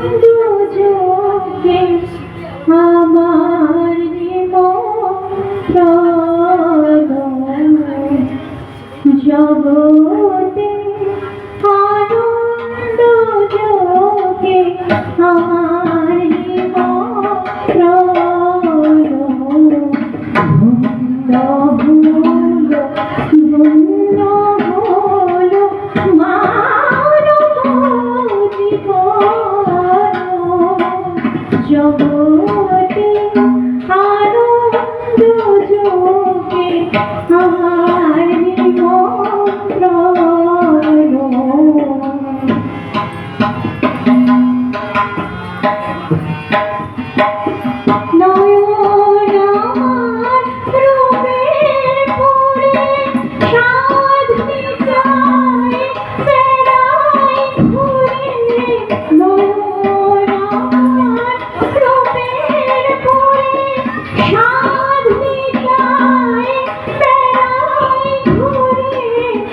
Thank you. জগতে আনন্দ যোগে আমার নিমন্ত্রণ।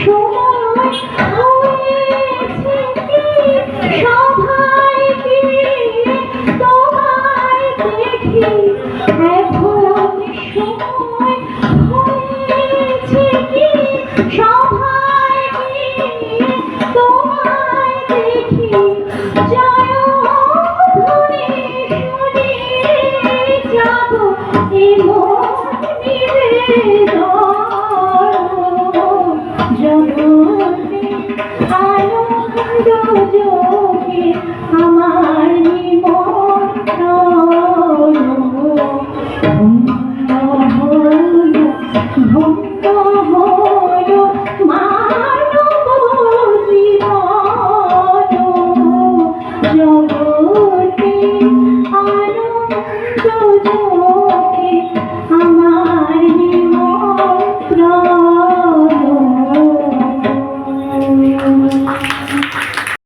সময় home.